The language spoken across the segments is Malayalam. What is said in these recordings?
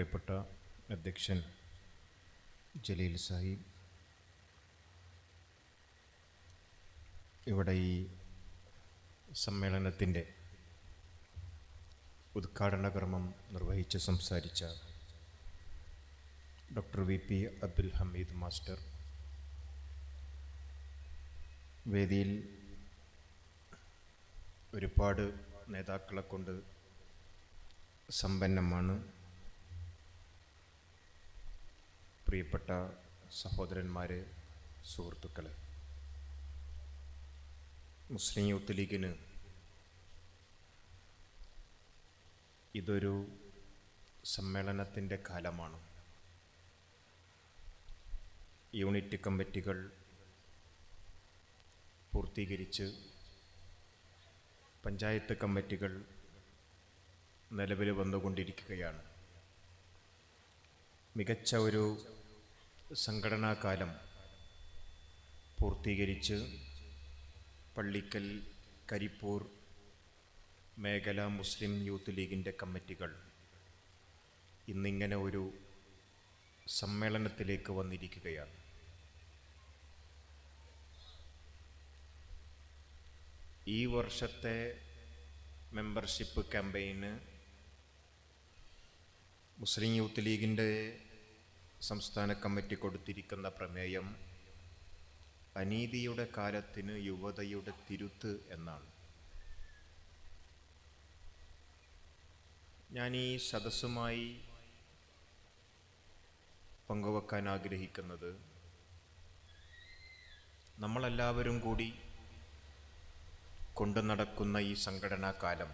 പ്രിയപ്പെട്ട അധ്യക്ഷൻ ജലീൽ സാഹിബ്. ഇവിടെ ഈ സമ്മേളനത്തിന്റെ ഉദ്ഘാടന കർമ്മം നിർവഹിച്ച് സംസാരിച്ച doctor V P Abdul Hameed master. വേദിയിൽ ഒരുപാട് നേതാക്കളെ കൊണ്ട് സമ്പന്നമാണ്. പ്രിയപ്പെട്ട സഹോദരന്മാരെ സുഹൃത്തുക്കളെ മുസ്ലിം യൂത്ത് ലീഗിന് ഇതൊരു സമ്മേളനത്തിന്റെ കാലമാണ്. യൂണിറ്റ് കമ്മിറ്റികൾ പൂർത്തീകരിച്ച് പഞ്ചായത്ത് കമ്മിറ്റികൾ നിലവിൽ വന്നുകൊണ്ടിരിക്കുകയാണ്. മികച്ച ഒരു സംഘടനാ കാലം പൂർത്തീകരിച്ച് പള്ളിക്കൽ കരിപ്പൂർ മേഖല മുസ്ലിം യൂത്ത് ലീഗിന്റെ കമ്മിറ്റികൾ ഇന്നിങ്ങനെ ഒരു സമ്മേളനത്തിലേക്ക് വന്നിരിക്കുകയാണ്. ഈ വർഷത്തെ മെമ്പർഷിപ്പ് ക്യാമ്പയിന് മുസ്ലിം യൂത്ത് ലീഗിന്റെ സംസ്ഥാന കമ്മിറ്റി കൊടുത്തിരിക്കുന്ന പ്രമേയം അനീതിയുടെ കാലത്തിന് യുവതയുടെ തിരുത്ത് എന്നാണ്. ഞാൻ ഈ സദസ്സുമായി പങ്കുവെക്കാൻ ആഗ്രഹിക്കുന്നത് നമ്മളെല്ലാവരും കൂടി കൊണ്ടു നടക്കുന്ന ഈ സംഘടനാ കാലം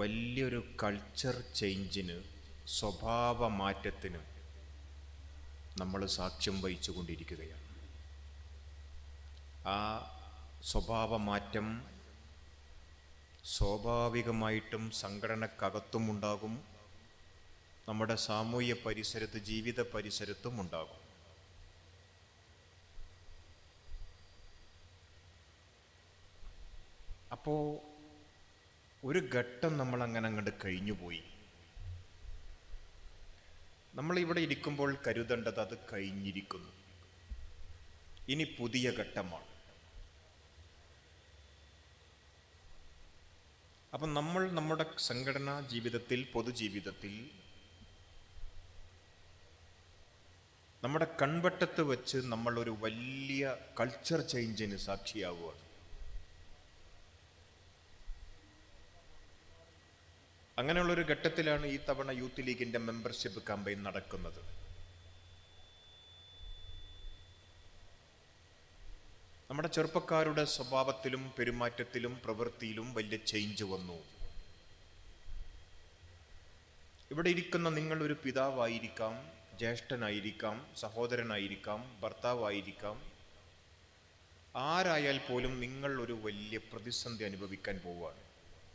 വലിയൊരു കൾച്ചർ ചേഞ്ചിന് സ്വഭാവ മാറ്റത്തിന് നമ്മൾ സാക്ഷ്യം വഹിച്ചു കൊണ്ടിരിക്കുകയാണ് ആ സ്വഭാവ മാറ്റം സ്വാഭാവികമായിട്ടും സംഘടനക്കകത്തും ഉണ്ടാകും. നമ്മുടെ സാമൂഹ്യ പരിസരത്ത് ജീവിത പരിസരത്തും ഉണ്ടാകും. അപ്പോൾ ഒരു ഘട്ടം നമ്മൾ അങ്ങനെ അങ്ങോട്ട് കഴിഞ്ഞുപോയി. നമ്മൾ ഇവിടെ ഇരിക്കുമ്പോൾ കരുതേണ്ടത് അത് കഴിഞ്ഞിരിക്കുന്നു. ഇനി പുതിയ ഘട്ടമാണ്. അപ്പം നമ്മൾ നമ്മുടെ സംഘടനാ ജീവിതത്തിൽ പൊതുജീവിതത്തിൽ നമ്മുടെ കൺവട്ടത്ത് വെച്ച് നമ്മളൊരു വലിയ കൾച്ചർ ചേഞ്ചിന് സാക്ഷിയാവുകയാണ്. അങ്ങനെയുള്ളൊരു ഘട്ടത്തിലാണ് ഈ തവണ യൂത്ത് ലീഗിന്റെ മെമ്പർഷിപ്പ് ക്യാമ്പയിൻ നടക്കുന്നത്. നമ്മുടെ ചെറുപ്പക്കാരുടെ സ്വഭാവത്തിലും പെരുമാറ്റത്തിലും പ്രവൃത്തിയിലും വലിയ ചേഞ്ച് വന്നു. ഇവിടെ ഇരിക്കുന്ന നിങ്ങളൊരു പിതാവായിരിക്കാം ജ്യേഷ്ഠനായിരിക്കാം സഹോദരനായിരിക്കാം ഭർത്താവായിരിക്കാം. ആരായാൽ പോലും നിങ്ങൾ ഒരു വലിയ പ്രതിസന്ധി അനുഭവിക്കാൻ പോവുകയാണ്.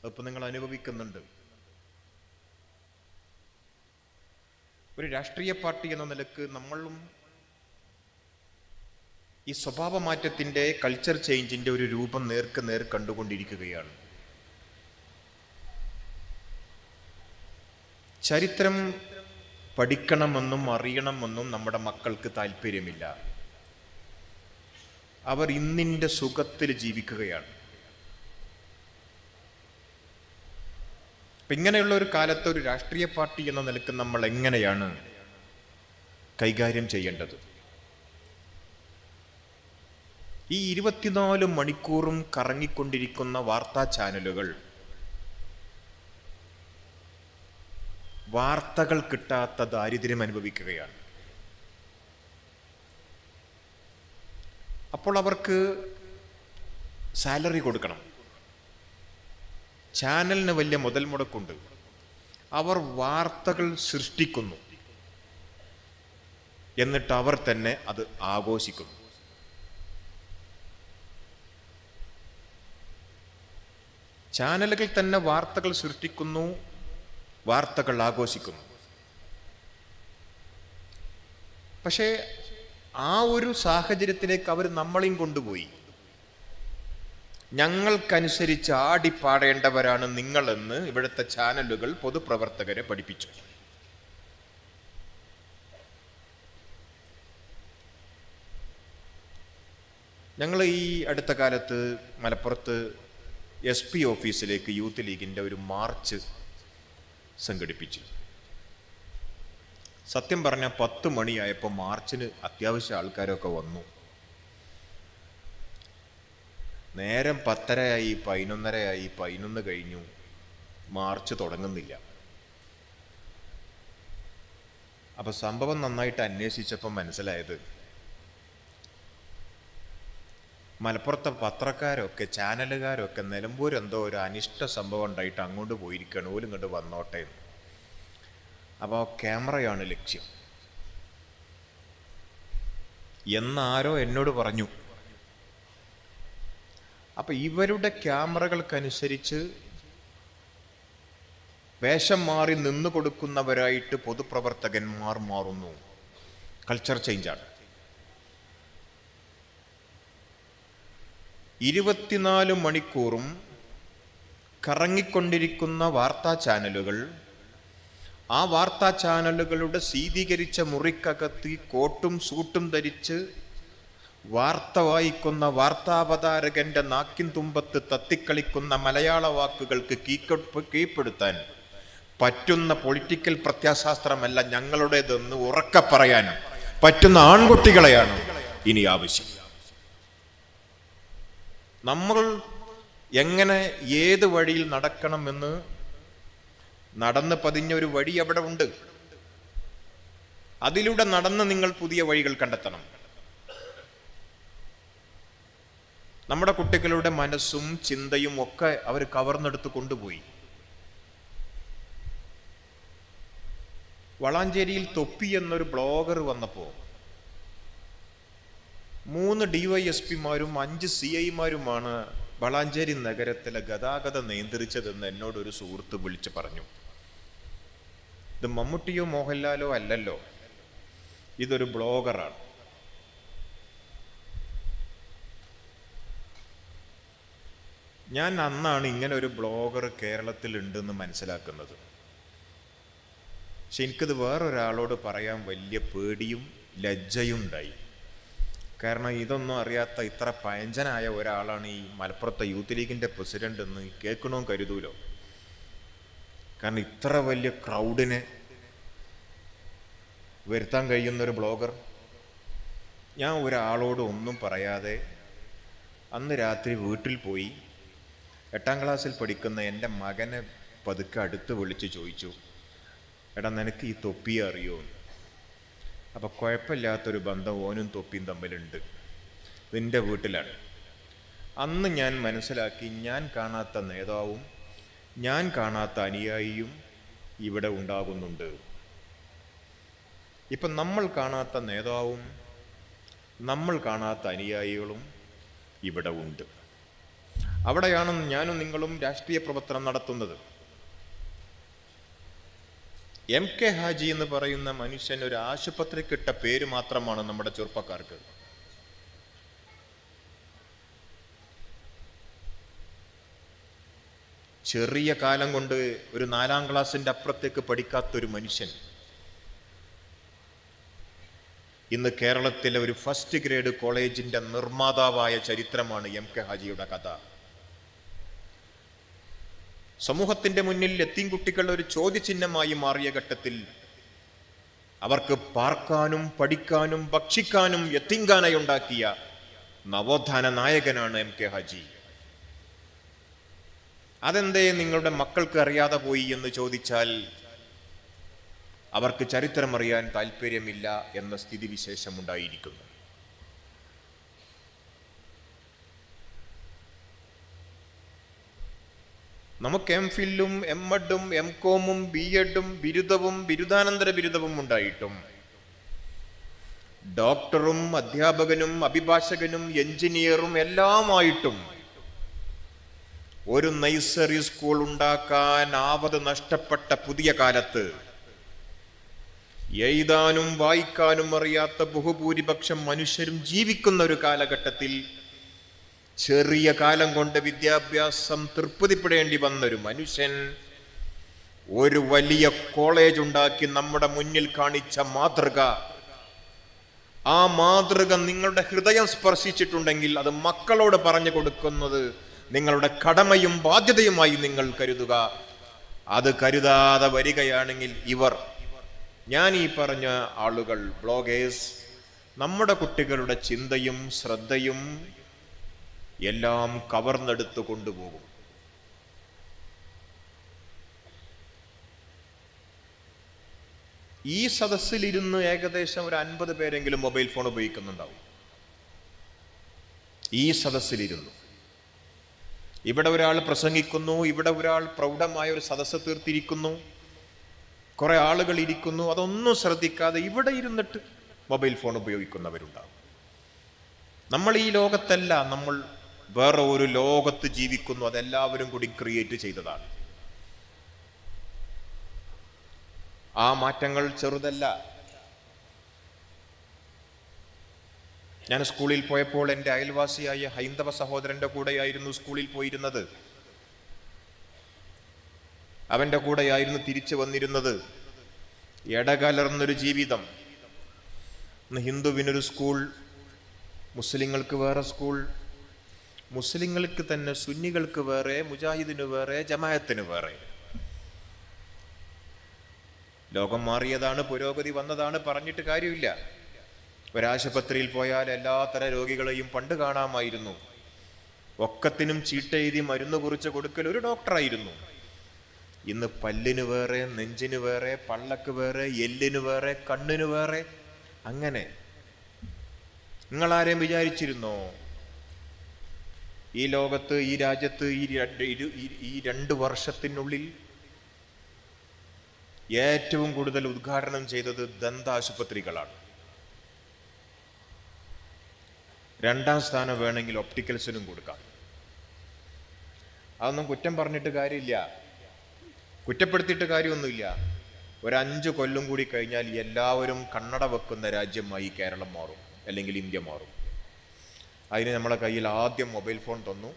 അതിപ്പോൾ നിങ്ങൾ അനുഭവിക്കുന്നുണ്ട്. ഒരു രാഷ്ട്രീയ പാർട്ടി എന്ന നിലയ്ക്ക് നമ്മളും ഈ സ്വഭാവ മാറ്റത്തിന്റെ കൾച്ചർ ചേഞ്ചിന്റെ ഒരു രൂപം നേർക്ക് നേർ കണ്ടുകൊണ്ടിരിക്കുകയാണ്. ചരിത്രം പഠിക്കണമെന്നും അറിയണമെന്നും നമ്മുടെ മക്കൾക്ക് താല്പര്യമില്ല. അവർ ഇന്നിന്റെ സുഖത്തിൽ ജീവിക്കുകയാണ്. ഇങ്ങനെയുള്ള ഒരു കാലത്ത് ഒരു രാഷ്ട്രീയ പാർട്ടി എന്ന നിലയ്ക്ക് നമ്മൾ എങ്ങനെയാണ് കൈകാര്യം ചെയ്യേണ്ടത്? ഈ ഇരുപത്തിനാല് മണിക്കൂറും കറങ്ങിക്കൊണ്ടിരിക്കുന്ന വാർത്താ ചാനലുകൾ വാർത്തകൾ കിട്ടാത്ത ദാരിദ്ര്യം അനുഭവിക്കുകയാണ്. അപ്പോൾ അവർക്ക് സാലറി കൊടുക്കണം. ചാനലിന് വലിയ മുതൽ മുടക്കുണ്ട് അവർ വാർത്തകൾ സൃഷ്ടിക്കുന്നു. എന്നിട്ട് അവർ തന്നെ അത് ആഘോഷിക്കുന്നു. ചാനലുകൾ തന്നെ വാർത്തകൾ സൃഷ്ടിക്കുന്നു വാർത്തകൾ ആഘോഷിക്കുന്നു. പക്ഷേ ആ ഒരു സാഹചര്യത്തിലേക്ക് അവർ നമ്മളെയും കൊണ്ടുപോയി. ഞങ്ങൾക്കനുസരിച്ച് ആടിപ്പാടേണ്ടവരാണ് നിങ്ങളെന്ന് ഇവിടുത്തെ ചാനലുകൾ പൊതുപ്രവർത്തകരെ പഠിപ്പിച്ചു. ഞങ്ങൾ ഈ അടുത്ത കാലത്ത് മലപ്പുറത്ത് എസ് പി ഓഫീസിലേക്ക് യൂത്ത് ലീഗിന്റെ ഒരു മാർച്ച് സംഘടിപ്പിച്ചു. സത്യം പറഞ്ഞാൽ പത്ത് മണിയായപ്പോൾ മാർച്ചിന് അത്യാവശ്യം ആൾക്കാരൊക്കെ വന്നു. നേരം പത്തരയായി പതിനൊന്നരയായി പതിനൊന്ന് കഴിഞ്ഞു. മാർച്ച് തുടങ്ങുന്നില്ല. അപ്പൊ സംഭവം നന്നായിട്ട് അന്വേഷിച്ചപ്പോൾ മനസ്സിലായത് മലപ്പുറത്തെ പത്രക്കാരൊക്കെ ചാനലുകാരൊക്കെ നിലമ്പൂർ എന്തോ ഒരു അനിഷ്ട സംഭവം ഉണ്ടായിട്ട് അങ്ങോട്ട് പോയിരിക്കണം ഓലും ഇങ്ങോട്ട് വന്നോട്ടെ അപ്പോൾ ക്യാമറയാണ് ലക്ഷ്യം. എന്നാരോ എന്നോട് പറഞ്ഞു അപ്പൊ ഇവരുടെ ക്യാമറകൾക്കനുസരിച്ച് വേഷം മാറി നിന്നു കൊടുക്കുന്നവരായിട്ട് പൊതുപ്രവർത്തകന്മാർ മാറുന്നു. കൾച്ചർ ചേഞ്ചാണ് ഇരുപത്തിനാല് മണിക്കൂറും കറങ്ങിക്കൊണ്ടിരിക്കുന്ന വാർത്താ ചാനലുകൾ ആ വാർത്താ ചാനലുകളുടെ ശീതീകരിച്ച മുറിക്കകത്ത് കോട്ടും സൂട്ടും ധരിച്ച് വാർത്ത വായിക്കുന്ന വാർത്താവതാരകന്റെ നാക്കിൻ തുമ്പത്ത് തത്തിക്കളിക്കുന്ന മലയാള വാക്കുകൾക്ക് കീക്കൊപ്പ് കീഴ്പ്പെടുത്താൻ പറ്റുന്ന പൊളിറ്റിക്കൽ പ്രത്യാശാസ്ത്രമല്ല ഞങ്ങളുടേതെന്ന് ഉറക്ക പറയാനും പറ്റുന്ന ആൺകുട്ടികളെയാണ് ഇനി ആവശ്യം. നമ്മൾ എങ്ങനെ ഏത് വഴിയിൽ നടക്കണമെന്ന് നടന്ന് പതിഞ്ഞ ഒരു വഴി അവിടെ ഉണ്ട്. അതിലൂടെ നടന്ന് നിങ്ങൾ പുതിയ വഴികൾ കണ്ടെത്തണം. നമ്മുടെ കുട്ടികളുടെ മനസ്സും ചിന്തയും ഒക്കെ അവർ കവർന്നെടുത്ത് കൊണ്ടുപോയി. വളാഞ്ചേരിയിൽ തൊപ്പി എന്നൊരു ബ്ലോഗർ വന്നപ്പോൾ മൂന്ന് ഡിവൈഎസ്പിമാരും അഞ്ച് സി ഐമാരുമാണ് വളാഞ്ചേരി നഗരത്തിലെ ഗതാഗതം നിയന്ത്രിച്ചതെന്ന് എന്നോടൊരു സുഹൃത്ത് വിളിച്ച് പറഞ്ഞു. ഇത് മമ്മൂട്ടിയോ മോഹൻലാലോ അല്ലല്ലോ. ഇതൊരു ബ്ലോഗറാണ്. ഞാൻ അന്നാണ് ഇങ്ങനെ ഒരു ബ്ലോഗർ കേരളത്തിൽ ഉണ്ടെന്ന് മനസ്സിലാക്കുന്നത്. പക്ഷെ എനിക്കത് വേറൊരാളോട് പറയാൻ വലിയ പേടിയും ലജ്ജയും ഉണ്ടായി. കാരണം ഇതൊന്നും അറിയാത്ത ഇത്ര പയഞ്ചനായ ഒരാളാണ് ഈ മലപ്പുറത്തെ യൂത്ത് ലീഗിന്റെ പ്രസിഡന്റ് എന്ന് കേൾക്കണോ കരുതൂലോ? കാരണം ഇത്ര വലിയ ക്രൗഡിനെ വരുത്താൻ കഴിയുന്ന ഒരു ബ്ലോഗർ. ഞാൻ ഒരാളോട് ഒന്നും പറയാതെ അന്ന് രാത്രി വീട്ടിൽ പോയി എട്ടാം ക്ലാസ്സിൽ പഠിക്കുന്ന എന്റെ മകനെ പതുക്കെ അടുത്ത് വിളിച്ച് ചോദിച്ചു എടാ നിനക്ക് ഈ തൊപ്പിയെ അറിയോ? അപ്പോൾ കുഴപ്പമില്ലാത്തൊരു ബന്ധം ഓനും തൊപ്പിയും തമ്മിലുണ്ട്. നിന്റെ വീട്ടിലാണ്. അന്ന് ഞാൻ മനസ്സിലാക്കി ഞാൻ കാണാത്ത നേതാവും ഞാൻ കാണാത്ത അനുയായിയും ഇവിടെ ഉണ്ടാകുന്നുണ്ട്. ഇപ്പം നമ്മൾ കാണാത്ത നേതാവും നമ്മൾ കാണാത്ത അനുയായികളും ഇവിടെ ഉണ്ട്. അവിടെയാണ് ഞാനും നിങ്ങളും രാഷ്ട്രീയ പ്രവർത്തനം നടത്തുന്നത്. എം കെ ഹാജി എന്ന് പറയുന്ന മനുഷ്യൻ ഒരു ആശുപത്രിക്കിട്ട പേര് മാത്രമാണ് നമ്മുടെ ചെറുപ്പക്കാർക്ക്. ചെറിയ കാലം കൊണ്ട് ഒരു നാലാം ക്ലാസ്സിന്റെ അപ്പുറത്തേക്ക് പഠിക്കാത്തൊരു മനുഷ്യൻ. ഇന്ന് കേരളത്തിലെ ഒരു ഫസ്റ്റ് ഗ്രേഡ് കോളേജിന്റെ നിർമ്മാതാവായ ചരിത്രമാണ് എം കെ ഹാജിയുടെ കഥ. സമൂഹത്തിന്റെ മുന്നിൽ എത്തിയും കുട്ടികൾ ഒരു ചോദ്യചിഹ്നമായി മാറിയ ഘട്ടത്തിൽ അവർക്ക് പാർക്കാനും പഠിക്കാനും ഭക്ഷിക്കാനും എത്തിങ്കാനയുണ്ടാക്കിയ നവോത്ഥാന നായകനാണ് എം കെ ഹാജി. അതെന്തേ നിങ്ങളുടെ മക്കൾക്ക് അറിയാതെ പോയി എന്ന് ചോദിച്ചാൽ അവർക്ക് ചരിത്രമറിയാൻ താല്പര്യമില്ല എന്ന സ്ഥിതിവിശേഷം നമുക്ക് എം ഫില്ലും എം എഡും എം കോമും ബി എഡും ബിരുദവും ബിരുദാനന്തര ബിരുദവും ഉണ്ടായിട്ടും. ഡോക്ടറും അധ്യാപകനും അഭിഭാഷകനും എഞ്ചിനീയറും എല്ലാമായിട്ടും ഒരു നൈസറി സ്കൂൾ ഉണ്ടാക്കാൻ ആവത് നഷ്ടപ്പെട്ട പുതിയ കാലത്ത് എഴുതാനും വായിക്കാനും അറിയാത്ത ബഹുഭൂരിപക്ഷം മനുഷ്യരും ജീവിക്കുന്ന ഒരു കാലഘട്ടത്തിൽ ചെറിയ കാലം കൊണ്ട് വിദ്യാഭ്യാസം തൃപ്തിപ്പെടേണ്ടി വന്നൊരു മനുഷ്യൻ ഒരു വലിയ കോളേജ് ഉണ്ടാക്കി നമ്മുടെ മുന്നിൽ കാണിച്ച മാതൃക. ആ മാതൃക നിങ്ങളുടെ ഹൃദയം സ്പർശിച്ചിട്ടുണ്ടെങ്കിൽ അത് മക്കളോട് പറഞ്ഞു കൊടുക്കുന്നത് നിങ്ങളുടെ കടമയും ബാധ്യതയുമായി നിങ്ങൾ കരുതുക. അത് കരുതാതെ വരികയാണെങ്കിൽ ഇവർ ഞാൻ ഈ പറഞ്ഞ ആളുകൾ ബ്ലോഗേഴ്സ് നമ്മുടെ കുട്ടികളുടെ ചിന്തയും ശ്രദ്ധയും എല്ലാം കവർന്നെടുത്ത് കൊണ്ടുപോകും. ഈ സദസ്സിലിരുന്ന് ഏകദേശം ഒരു അൻപത് പേരെങ്കിലും മൊബൈൽ ഫോൺ ഉപയോഗിക്കുന്നുണ്ടാവും. ഈ സദസ്സിലിരുന്നു. ഇവിടെ ഒരാൾ പ്രസംഗിക്കുന്നു ഇവിടെ ഒരാൾ പ്രൗഢമായ ഒരു സദസ്സ് തീർത്തിരിക്കുന്നു കുറെ ആളുകൾ ഇരിക്കുന്നു അതൊന്നും ശ്രദ്ധിക്കാതെ ഇവിടെ ഇരുന്നിട്ട് മൊബൈൽ ഫോൺ ഉപയോഗിക്കുന്നവരുണ്ടാവും. നമ്മൾ ഈ ലോകത്തല്ല നമ്മൾ വേറെ ഒരു ലോകത്ത് ജീവിക്കുന്നു അതെല്ലാവരും കൂടി ക്രിയേറ്റ് ചെയ്തതാണ്. ആ മാറ്റങ്ങൾ ചെറുതല്ല. ഞാൻ സ്കൂളിൽ പോയപ്പോൾ എന്റെ അയൽവാസിയായ ഹൈന്ദവ സഹോദരന്റെ കൂടെയായിരുന്നു സ്കൂളിൽ പോയിരുന്നത്. അവന്റെ കൂടെയായിരുന്നു തിരിച്ചു വന്നിരുന്നത്. ഇടകലർന്നൊരു ജീവിതം. ഇന്ന് ഹിന്ദുവിനൊരു സ്കൂൾ മുസ്ലിങ്ങൾക്ക് വേറെ സ്കൂൾ മുസ്ലിങ്ങൾക്ക് തന്നെ സുന്നികൾക്ക് വേറെ മുജാഹിദിന് വേറെ ജമായത്തിന് വേറെ. ലോകം മാറിയതാണ് പുരോഗതി വന്നതാണ് പറഞ്ഞിട്ട് കാര്യമില്ല. ഒരാശുപത്രിയിൽ പോയാൽ എല്ലാത്തര രോഗികളെയും പണ്ട് കാണാമായിരുന്നു. ഒക്കത്തിനും ചീട്ടെഴുതി മരുന്ന് കുറിച്ച് കൊടുക്കൽ ഒരു ഡോക്ടറായിരുന്നു. ഇന്ന് പല്ലിന് വേറെ നെഞ്ചിന് വേറെ പള്ളക്ക് വേറെ എല്ലിന് വേറെ കണ്ണിന് വേറെ അങ്ങനെ. നിങ്ങളാരെയും വിചാരിച്ചിരുന്നോ? ഈ ലോകത്ത് ഈ രാജ്യത്ത് ഈ ഈ രണ്ട് വർഷത്തിനുള്ളിൽ ഏറ്റവും കൂടുതൽ ഉദ്ഘാടനം ചെയ്തത് ദന്താശുപത്രികളാണ്. രണ്ടാം സ്ഥാനം വേണമെങ്കിൽ ഒപ്റ്റിക്കൽസിനും കൊടുക്കാം. അതൊന്നും കുറ്റം പറഞ്ഞിട്ട് കാര്യമില്ല. കുറ്റപ്പെടുത്തിയിട്ട് കാര്യമൊന്നുമില്ല. ഒരു അഞ്ച് കൊല്ലം കൂടി കഴിഞ്ഞാൽ എല്ലാവരും കണ്ണട വെക്കുന്ന രാജ്യമായി കേരളം മാറും അല്ലെങ്കിൽ ഇന്ത്യ മാറും. അതിന് നമ്മളെ കയ്യിൽ ആദ്യം മൊബൈൽ ഫോൺ തന്നു.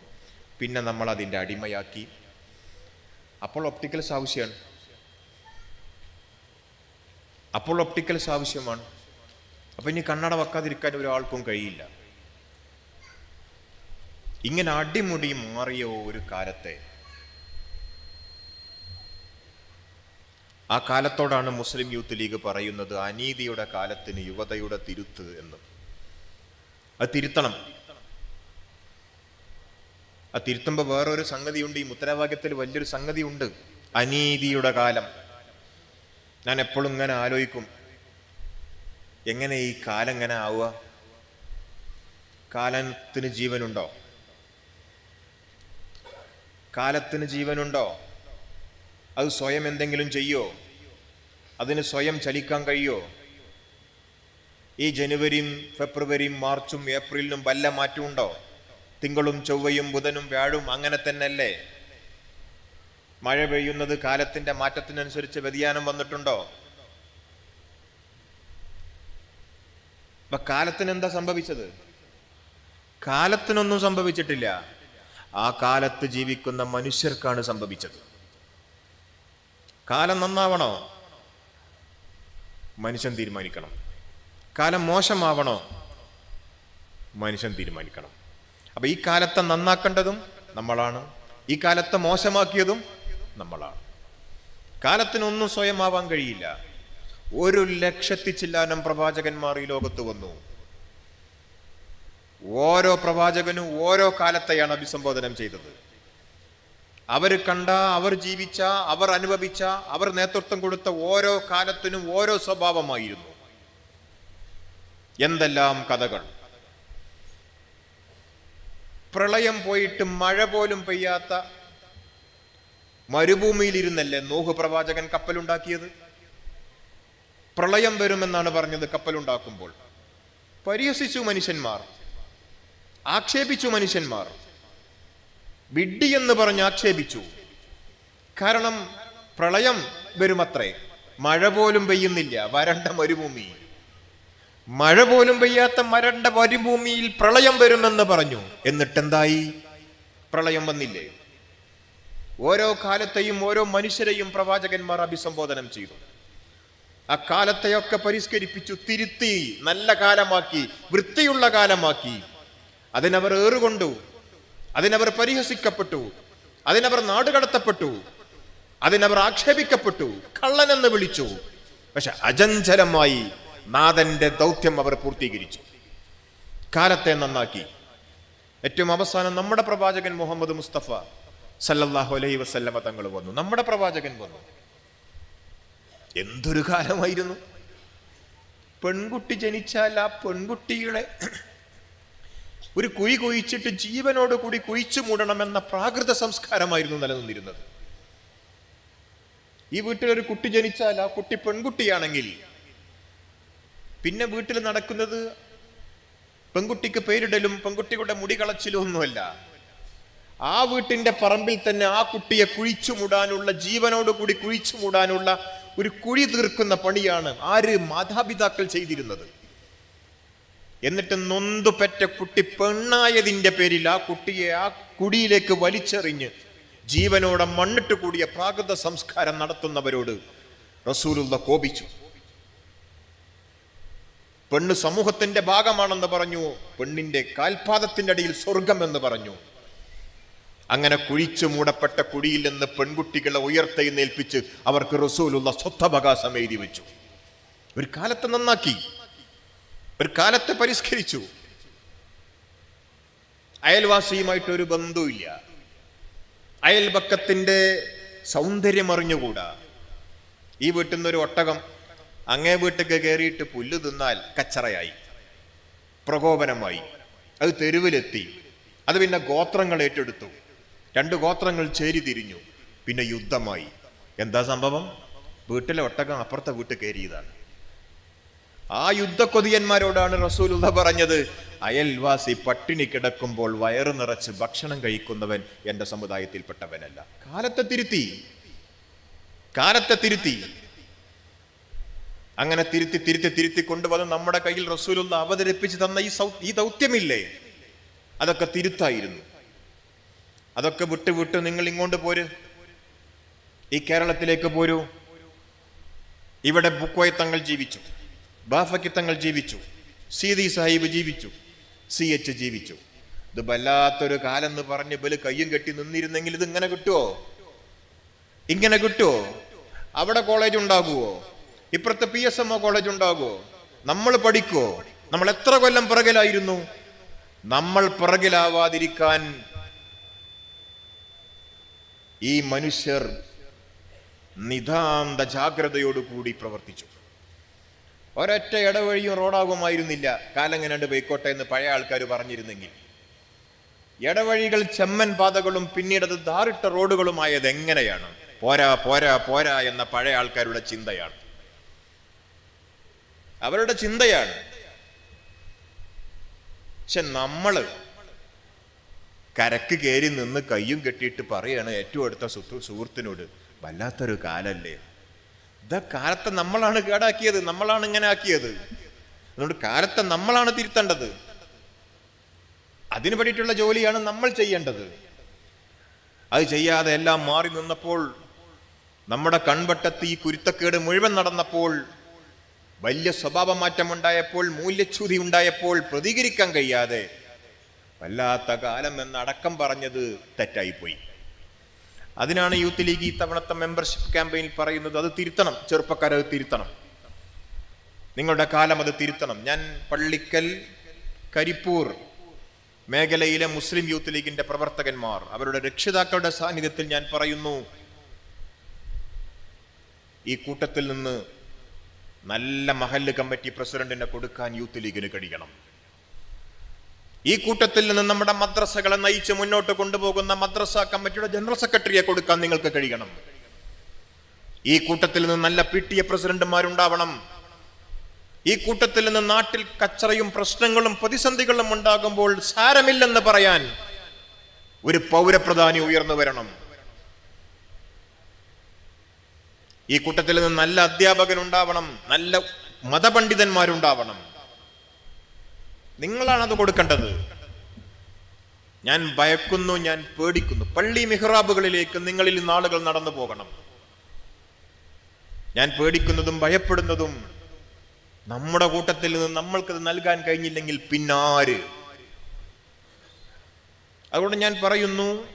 പിന്നെ നമ്മൾ അതിന്റെ അടിമയാക്കി. അപ്പോൾ ഒപ്റ്റിക്കൽസ് ആവശ്യമാണ്. അപ്പോൾ ഒപ്റ്റിക്കൽസ് ആവശ്യമാണ്. അപ്പം ഇനി കണ്ണട വെക്കാതിരിക്കാൻ ഒരാൾക്കും കഴിയില്ല. ഇങ്ങനെ അടിമുടി മാറിയ ഒരു കാലത്തെ ആ കാലത്തോടാണ് മുസ്ലിം യൂത്ത് ലീഗ് പറയുന്നത് അനീതിയുടെ കാലത്തിന് യുവതയുടെ തിരുത്ത് എന്ന്. അത് തിരുത്തണം. ആ തിരുത്തുമ്പോൾ വേറൊരു സംഗതിയുണ്ട്. ഈ മുദ്രാവാക്യത്തിൽ വലിയൊരു സംഗതിയുണ്ട്. അനീതിയുടെ കാലം. ഞാൻ എപ്പോഴും ഇങ്ങനെ ആലോചിക്കും. എങ്ങനെ ഈ കാലം ഇങ്ങനെ ആവുക? കാലത്തിന് ജീവനുണ്ടോ? കാലത്തിന് ജീവനുണ്ടോ? അത് സ്വയം എന്തെങ്കിലും ചെയ്യോ? അതിന് സ്വയം ചലിക്കാൻ കഴിയോ? ഈ ജനുവരിയും ഫെബ്രുവരിയും മാർച്ചും ഏപ്രിലിനും വല്ല മാറ്റമുണ്ടോ? തിങ്കളും ചൊവ്വയും ബുധനും വ്യാഴും അങ്ങനെ തന്നെയല്ലേ? മഴ പെയ്യുന്നത് കാലത്തിന്റെ മാറ്റത്തിനനുസരിച്ച് വ്യതിയാനം വന്നിട്ടുണ്ടോ? അപ്പൊ കാലത്തിന് എന്താ സംഭവിച്ചത്? കാലത്തിനൊന്നും സംഭവിച്ചിട്ടില്ല. ആ കാലത്ത് ജീവിക്കുന്ന മനുഷ്യർക്കാണ് സംഭവിച്ചത്. കാലം നന്നാവണോ? മനുഷ്യൻ തീരുമാനിക്കണം. കാലം മോശമാവണോ? മനുഷ്യൻ തീരുമാനിക്കണം. അപ്പൊ ഈ കാലത്തെ നന്നാക്കേണ്ടതും നമ്മളാണ്. ഈ കാലത്തെ മോശമാക്കിയതും നമ്മളാണ്. കാലത്തിനൊന്നും സ്വയം ആവാൻ കഴിയില്ല. ഒരു ലക്ഷത്തി ചില്ലാനം പ്രവാചകന്മാർ ഈ ലോകത്ത് വന്നു. ഓരോ പ്രവാചകനും ഓരോ കാലത്തെയാണ് അഭിസംബോധനം ചെയ്തത്. അവർ കണ്ട അവർ ജീവിച്ച അവർ അനുഭവിച്ച അവർ നേതൃത്വം കൊടുത്ത ഓരോ കാലത്തിനും ഓരോ സ്വഭാവമായിരുന്നു. എന്തെല്ലാം കഥകൾ? പ്രളയം പോയിട്ട് മഴ പോലും പെയ്യാത്ത മരുഭൂമിയിലിരുന്നല്ലേ നോഹ് പ്രവാചകൻ കപ്പലുണ്ടാക്കിയത്? പ്രളയം വരുമെന്നാണ് പറഞ്ഞത് കപ്പലുണ്ടാക്കുമ്പോൾ. പരിഹസിച്ചു മനുഷ്യന്മാർ. ആക്ഷേപിച്ചു മനുഷ്യന്മാർ. വിഡ്ഢി എന്ന് പറഞ്ഞ് ആക്ഷേപിച്ചു. കാരണം പ്രളയം വരുമത്രേ. മഴ പോലും പെയ്യുന്നില്ല. വരണ്ട മരുഭൂമി. മഴ പോലും പെയ്യാത്ത മരണ്ട മരുഭൂമിയിൽ പ്രളയം വരുമെന്ന് പറഞ്ഞു. എന്നിട്ടെന്തായി? പ്രളയം വന്നില്ലേ? ഓരോ കാലത്തെയും ഓരോ മനുഷ്യരെയും പ്രവാചകന്മാർ അഭിസംബോധനം ചെയ്തു. ആ കാലത്തെയൊക്കെ പരിഷ്കരിപ്പിച്ചു തിരുത്തി നല്ല കാലമാക്കി വൃത്തിയുള്ള കാലമാക്കി. അതിനവർ ഏറുകൊണ്ടു. അതിനവർ പരിഹസിക്കപ്പെട്ടു. അതിനവർ നാടുകടത്തപ്പെട്ടു അതിനവർ ആക്ഷേപിക്കപ്പെട്ടു. കള്ളനെന്ന് വിളിച്ചു. പക്ഷെ അജഞ്ചലമായി നാഥന്റെ ദൗത്യം അവർ പൂർത്തീകരിച്ചു. കാലത്തെ നന്നാക്കി. ഏറ്റവും അവസാനം നമ്മുടെ പ്രവാചകൻ മുഹമ്മദ് മുസ്തഫ സല്ലല്ലാഹു അലൈഹി വസല്ലമ തങ്ങൾ വന്നു. നമ്മുടെ പ്രവാചകൻ വന്നു. എന്തൊരു കാലമായിരുന്നു. പെൺകുട്ടി ജനിച്ചാൽ ആ പെൺകുട്ടികളെ ഒരു കുഴി കുഴിച്ചിട്ട് ജീവനോട് കൂടി കുഴിച്ചു മൂടണമെന്ന പ്രാകൃത സംസ്കാരമായിരുന്നു നിലനിന്നിരുന്നത്. ഈ വീട്ടിലൊരു കുട്ടി ജനിച്ചാൽ ആ കുട്ടി പെൺകുട്ടിയാണെങ്കിൽ പിന്നെ വീട്ടിൽ നടക്കുന്നത് പെൺകുട്ടിക്ക് പേരിടലും പെൺകുട്ടികളുടെ മുടി കളച്ചിലും ഒന്നുമല്ല. ആ വീട്ടിന്റെ പറമ്പിൽ തന്നെ ആ കുട്ടിയെ കുഴിച്ചു മൂടാനുള്ള ജീവനോട് കൂടി കുഴിച്ചു മൂടാനുള്ള ഒരു കുഴി തീർക്കുന്ന പണിയാണ് ആര് മാതാപിതാക്കൾ ചെയ്തിരുന്നത്. എന്നിട്ട് നൊന്തു പെറ്റ കുട്ടി പെണ്ണായതിന്റെ പേരിൽ ആ കുട്ടിയെ ആ കുടിയിലേക്ക് വലിച്ചെറിഞ്ഞ് ജീവനോടെ മണ്ണിട്ട് കൂടിയ പ്രാകൃത സംസ്കാരം നടത്തുന്നവരോട് റസൂലുള്ള കോപിച്ചു. പെണ്ണ് സമൂഹത്തിന്റെ ഭാഗമാണെന്ന് പറഞ്ഞു. പെണ്ണിന്റെ കാൽപാദത്തിന്റെ അടിയിൽ സ്വർഗം എന്ന് പറഞ്ഞു. അങ്ങനെ കുഴിച്ചു മൂടപ്പെട്ട കുഴിയിൽ നിന്ന് പെൺകുട്ടികളെ ഉയർത്തെഴുന്നേൽപ്പിച്ച് അവർക്ക് റസൂലുള്ള സ്വത്തവകാശം എഴുതി വെച്ചു. ഒരു കാലത്തെ നന്നാക്കി. ഒരു കാലത്തെ പരിഷ്കരിച്ചു. അയൽവാസിയുമായിട്ട് ഒരു ബന്ധവുമില്ല. അയൽപക്കത്തിന്റെ സൗന്ദര്യം അറിഞ്ഞുകൂടാ. ഈ വീട്ടിൽ നിന്നൊരു ഒട്ടകം അങ്ങേ വീട്ടിലേക്ക് കയറിയിട്ട് പുല്ല് തിന്നാൽ കച്ചറയായി പ്രകോപനമായി. അത് തെരുവിലെത്തി. അത് പിന്നെ ഗോത്രങ്ങൾ ഏറ്റെടുത്തു. രണ്ട് ഗോത്രങ്ങൾ ചേരി തിരിഞ്ഞു. പിന്നെ യുദ്ധമായി. എന്താ സംഭവം? വീട്ടിലെ ഒട്ടകം അപ്പുറത്തെ വീട്ടിൽ കയറിയതാണ്. ആ യുദ്ധക്കൊതിയന്മാരോടാണ് റസൂലുള്ള പറഞ്ഞത് അയൽവാസി പട്ടിണി കിടക്കുമ്പോൾ വയറു നിറച്ച് ഭക്ഷണം കഴിക്കുന്നവൻ എന്റെ സമുദായത്തിൽപ്പെട്ടവനല്ല. കാലത്തെ തിരുത്തി. കാലത്തെ തിരുത്തി. അങ്ങനെ തിരുത്തി തിരുത്തി തിരുത്തി കൊണ്ടുവന്ന് നമ്മുടെ കയ്യിൽ റസൂലുള്ള അവതരിപ്പിച്ച് തന്ന ഈ സൗ ഈ ദൗത്യമില്ലേ? അതൊക്കെ തിരുത്തായിരുന്നു. അതൊക്കെ വിട്ട് വിട്ട് നിങ്ങൾ ഇങ്ങോട്ട് പോര്. ഈ കേരളത്തിലേക്ക് പോരൂ. ഇവിടെ ബുക്കോയ് തങ്ങൾ ജീവിച്ചു. ബാഫക്കി തങ്ങൾ ജീവിച്ചു. സീതി സാഹിബ് ജീവിച്ചു. സി എച്ച് ജീവിച്ചു. ഇത് വല്ലാത്തൊരു കാലം എന്ന് പറഞ്ഞ് ബൽ കയ്യും കെട്ടി നിന്നിരുന്നെങ്കിൽ ഇത് ഇങ്ങനെ കിട്ടുമോ ഇങ്ങനെ കിട്ടുമോ അവിടെ കോളേജ് ഉണ്ടാകുമോ ഇപ്പുറത്തെ P S M O college ഉണ്ടാകുമോ നമ്മൾ പഠിക്കുമോ നമ്മൾ എത്ര കൊല്ലം പിറകിലായിരുന്നു? നമ്മൾ പിറകിലാവാതിരിക്കാൻ ഈ മനുഷ്യർ നിതാന്ത ജാഗ്രതയോടുകൂടി പ്രവർത്തിച്ചു. ഒരൊറ്റ ഇടവഴിയും റോഡാകുമായിരുന്നില്ല. കാലങ്ങനണ്ട് പോയിക്കോട്ടെ എന്ന് പഴയ ആൾക്കാർ പറഞ്ഞിരുന്നെങ്കിൽ. ഇടവഴികൾ ചെമ്മൻ പാതകളും പിന്നീട് അത് ധാറിട്ട റോഡുകളുമായത് എങ്ങനെയാണ്? പോരാ പോരാ പോരാ എന്ന പഴയ ആൾക്കാരുടെ ചിന്തയാണ്. അവരുടെ ചിന്തയാണ്. പക്ഷെ നമ്മൾ കരക്ക് കയറി നിന്ന് കയ്യും കെട്ടിയിട്ട് പറയാണ് ഏറ്റവും അടുത്ത സുഹൃ സുഹൃത്തിനോട് വല്ലാത്തൊരു കാലല്ലേ? ഇതാ കാലത്തെ നമ്മളാണ് കേടാക്കിയത് നമ്മളാണ് ഇങ്ങനെ ആക്കിയത്. അതുകൊണ്ട് കാലത്തെ നമ്മളാണ് തിരുത്തേണ്ടത്. അതിനു വേണ്ടിയിട്ടുള്ള ജോലിയാണ് നമ്മൾ ചെയ്യേണ്ടത്. അത് ചെയ്യാതെ എല്ലാം മാറി നിന്നപ്പോൾ നമ്മുടെ കൺവട്ടത്ത് ഈ കുരുത്തക്കേട് മുഴുവൻ നടന്നപ്പോൾ വലിയ സ്വഭാവമാറ്റം ഉണ്ടായപ്പോൾ മൂല്യച്യുതി ഉണ്ടായപ്പോൾ പ്രതികരിക്കാൻ കഴിയാതെ വല്ലാത്ത കാലം എന്നടക്കം പറഞ്ഞത് തെറ്റായിപ്പോയി. അതിനാണ് യൂത്ത് ലീഗ് ഈ തവണത്തെ മെമ്പർഷിപ്പ് ക്യാമ്പയിനിൽ പറയുന്നത് അത് തിരുത്തണം ചെറുപ്പക്കാരത് തിരുത്തണം. നിങ്ങളുടെ കാലം അത് തിരുത്തണം. ഞാൻ പള്ളിക്കൽ കരിപ്പൂർ മേഖലയിലെ മുസ്ലിം യൂത്ത് ലീഗിന്റെ പ്രവർത്തകന്മാർ അവരുടെ രക്ഷിതാക്കളുടെ സാന്നിധ്യത്തിൽ ഞാൻ പറയുന്നു ഈ കൂട്ടത്തിൽ നിന്ന് നല്ല മഹല്ല് കമ്മിറ്റി പ്രസിഡന്റിനെ കൊടുക്കാൻ യൂത്ത് ലീഗിന് കഴിയണം ഈ കൂട്ടത്തിൽ നിന്ന് നമ്മുടെ മദ്രസകളെ നയിച്ച് മുന്നോട്ട് കൊണ്ടുപോകുന്ന മദ്രസ കമ്മിറ്റിയുടെ ജനറൽ സെക്രട്ടറിയെ കൊടുക്കാൻ നിങ്ങൾക്ക് കഴിയണം. ഈ കൂട്ടത്തിൽ നിന്ന് നല്ല പി ടി എ പ്രസിഡന്റുമാരുണ്ടാവണം. ഈ കൂട്ടത്തിൽ നിന്ന് നാട്ടിൽ കച്ചറയും പ്രശ്നങ്ങളും പ്രതിസന്ധികളും ഉണ്ടാകുമ്പോൾ സാരമില്ലെന്ന് പറയാൻ ഒരു പൗരപ്രധാനി ഉയർന്നു വരണം. ഈ കൂട്ടത്തിൽ നിന്ന് നല്ല അധ്യാപകൻ ഉണ്ടാവണം നല്ല മതപണ്ഡിതന്മാരുണ്ടാവണം. നിങ്ങളാണത് കൊടുക്കേണ്ടത്. ഞാൻ ഭയക്കുന്നു ഞാൻ പേടിക്കുന്നു. പള്ളി മിഹ്റാബുകളിലേക്ക് നിങ്ങളിൽ നാളുകൾ നടന്നു പോകണം. ഞാൻ പേടിക്കുന്നതും ഭയപ്പെടുന്നതും നമ്മുടെ കൂട്ടത്തിൽ നിന്ന് നമ്മൾക്കത് നൽകാൻ കഴിഞ്ഞില്ലെങ്കിൽ പിന്നാര്? അതുകൊണ്ട് ഞാൻ പറയുന്നു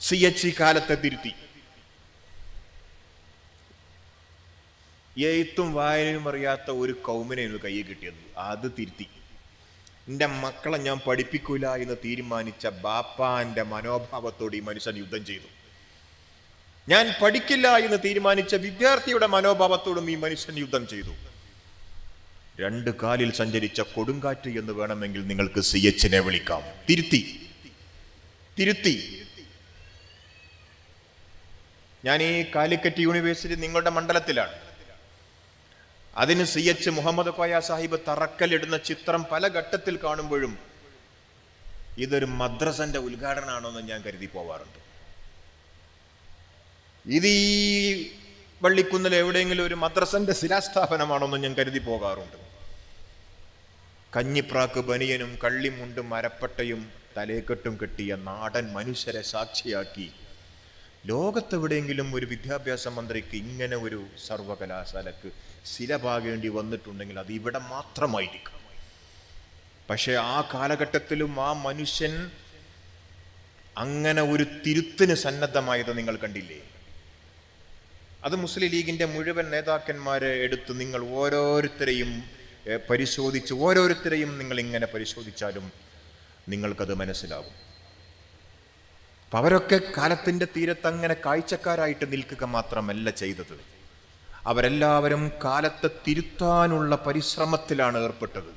സി എച്ച് കാലത്തെ തിരുത്തി. എഴുത്തും വായനയും അറിയാത്ത ഒരു കൗമിനെയാണ് കയ്യിൽ കിട്ടിയത്. അത് തിരുത്തി. എന്റെ മക്കളെ ഞാൻ പഠിപ്പിക്കൂല എന്ന് തീരുമാനിച്ച ബാപ്പാന്റെ മനോഭാവത്തോട് ഈ മനുഷ്യൻ യുദ്ധം ചെയ്തു. ഞാൻ പഠിക്കില്ല എന്ന് തീരുമാനിച്ച വിദ്യാർത്ഥിയുടെ മനോഭാവത്തോടും ഈ മനുഷ്യൻ യുദ്ധം ചെയ്തു. രണ്ട് കാലിൽ സഞ്ചരിച്ച കൊടുങ്കാറ്റ് എന്ന് വേണമെങ്കിൽ നിങ്ങൾക്ക് സി എച്ചിനെ വിളിക്കാം. തിരുത്തി. തിരുത്തി. ഞാൻ ഈ കാലിക്കറ്റ് യൂണിവേഴ്സിറ്റി നിങ്ങളുടെ മണ്ഡലത്തിലാണ്. അതിന് സി എച്ച് മുഹമ്മദ് കോയ സാഹിബ് തറക്കല്ലിടുന്ന ചിത്രം പല ഘട്ടത്തിൽ കാണുമ്പോഴും ഇതൊരു മദ്രസന്റെ ഉദ്ഘാടനമാണോന്ന് ഞാൻ കരുതി പോവാറുണ്ട്. ഇത് ഈ വള്ളിക്കുന്നിൽ എവിടെയെങ്കിലും ഒരു മദ്രസന്റെ ശിലാസ്ഥാപനമാണോ എന്ന് ഞാൻ കരുതി പോകാറുണ്ട്. കഞ്ഞിപ്രാക്ക് ബനിയനും കള്ളിമുണ്ടും മരപ്പട്ടയും തലേക്കെട്ടും കെട്ടിയ നാടൻ മനുഷ്യരെ സാക്ഷിയാക്കി ലോകത്തെവിടെയെങ്കിലും ഒരു വിദ്യാഭ്യാസ മന്ത്രിക്ക് ഇങ്ങനെ ഒരു സർവകലാശാലക്ക് ശിലപാകേണ്ടി വന്നിട്ടുണ്ടെങ്കിൽ അത് ഇവിടെ മാത്രമായിരിക്കും. പക്ഷേ ആ കാലഘട്ടത്തിലും ആ മനുഷ്യൻ അങ്ങനെ ഒരു തിരുത്തിന് സന്നദ്ധമായത് നിങ്ങൾ കണ്ടില്ലേ? അത് മുസ്ലിം ലീഗിന്റെ മുഴുവൻ നേതാക്കന്മാരെ എടുത്ത് നിങ്ങൾ ഓരോരുത്തരെയും പരിശോധിച്ച് ഓരോരുത്തരെയും നിങ്ങൾ ഇങ്ങനെ പരിശോധിച്ചാലും നിങ്ങൾക്കത് മനസ്സിലാവും. അപ്പൊ അവരൊക്കെ കാലത്തിന്റെ തീരത്ത് അങ്ങനെ കാഴ്ചക്കാരായിട്ട് നിൽക്കുക മാത്രമല്ല ചെയ്തത്. അവരെല്ലാവരും കാലത്തെ തിരുത്താനുള്ള പരിശ്രമത്തിലാണ് ഏർപ്പെട്ടത്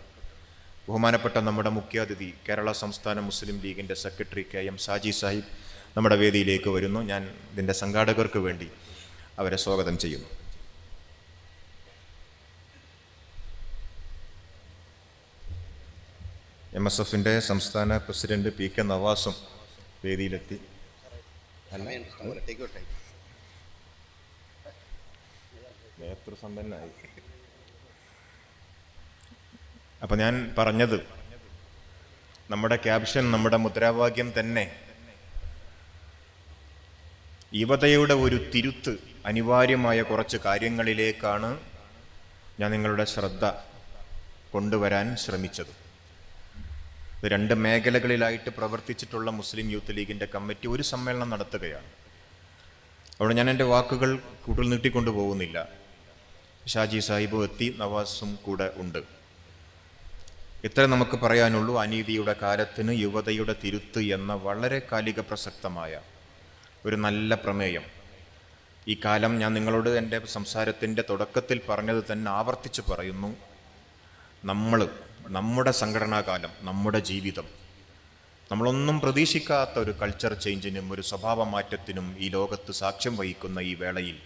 ബഹുമാനപ്പെട്ട നമ്മുടെ മുഖ്യാതിഥി കേരള സംസ്ഥാന മുസ്ലിം ലീഗിന്റെ secretary K M Saji Sahib നമ്മുടെ വേദിയിലേക്ക് വരുന്നു ഞാൻ ഇതിന്റെ സംഘാടകർക്ക് വേണ്ടി അവരെ സ്വാഗതം ചെയ്യുന്നു എം എസ് എഫിന്റെ സംസ്ഥാന പ്രസിഡന്റ് പി കെ നവാസും വേദിയിലെത്തി നേതൃസമ്പന്നായി അപ്പൊ ഞാൻ പറഞ്ഞത് നമ്മുടെ ക്യാപ്ഷൻ നമ്മുടെ മുദ്രാവാക്യം തന്നെ യുവതയുടെ ഒരു തിരുത്ത് അനിവാര്യമായ കുറച്ച് കാര്യങ്ങളിലേക്കാണ് ഞാൻ നിങ്ങളുടെ ശ്രദ്ധ കൊണ്ടുവരാൻ ശ്രമിച്ചത്. രണ്ട് മേഖലകളിലായിട്ട് പ്രവർത്തിച്ചിട്ടുള്ള മുസ്ലിം യൂത്ത് ലീഗിന്റെ കമ്മിറ്റി ഒരു സമ്മേളനം നടത്തുകയാണ്. അവിടെ ഞാൻ എന്റെ വാക്കുകൾ കൂടുതൽ നീട്ടിക്കൊണ്ടു പോകുന്നില്ല. ഷാജി സാഹിബ് എത്തി നവാസും കൂടെ ഉണ്ട്. ഇത്ര നമുക്ക് പറയാനുള്ളൂ. അനീതിയുടെ കാലത്തിന് യുവതയുടെ തിരുത്ത് എന്ന വളരെ കാലിക പ്രസക്തമായ ഒരു നല്ല പ്രമേയം. ഈ കാലം ഞാൻ നിങ്ങളോട് എന്റെ സംസാരത്തിന്റെ തുടക്കത്തിൽ പറഞ്ഞത് തന്നെ ആവർത്തിച്ച് പറയുന്നു. നമ്മൾ നമ്മുടെ സംഘടനാകാലം നമ്മുടെ ജീവിതം. നമ്മളൊന്നും പ്രതീക്ഷിക്കാത്ത ഒരു കൾച്ചർ ചേഞ്ചിനും ഒരു സ്വഭാവ മാറ്റത്തിനും ഈ ലോകത്ത് സാക്ഷ്യം വഹിക്കുന്ന ഈ വേളയിൽ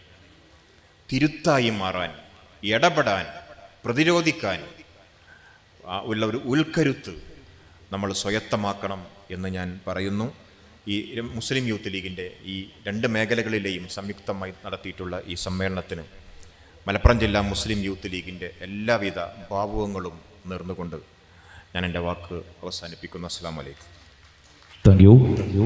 തിരുത്തായി മാറാൻ ഇടപെടാൻ പ്രതിരോധിക്കാൻ ഉള്ള ഒരു ഉൾക്കരുത്ത് നമ്മൾ സ്വയത്തമാക്കണം എന്ന് ഞാൻ പറയുന്നു. ഈ മുസ്ലിം യൂത്ത് ലീഗിന്റെ ഈ രണ്ട് മേഖലകളിലെയും സംയുക്തമായി നടത്തിയിട്ടുള്ള ഈ സമ്മേളനത്തിന് മലപ്പുറം ജില്ലാ മുസ്ലിം യൂത്ത് ലീഗിന്റെ എല്ലാവിധ ഭാവുകങ്ങളും നേർന്നുകൊണ്ട് ഞാൻ എന്റെ വാക്ക് അവസാനിപ്പിക്കുന്നു. അസ്സാം വലൈക്കും താങ്ക് യു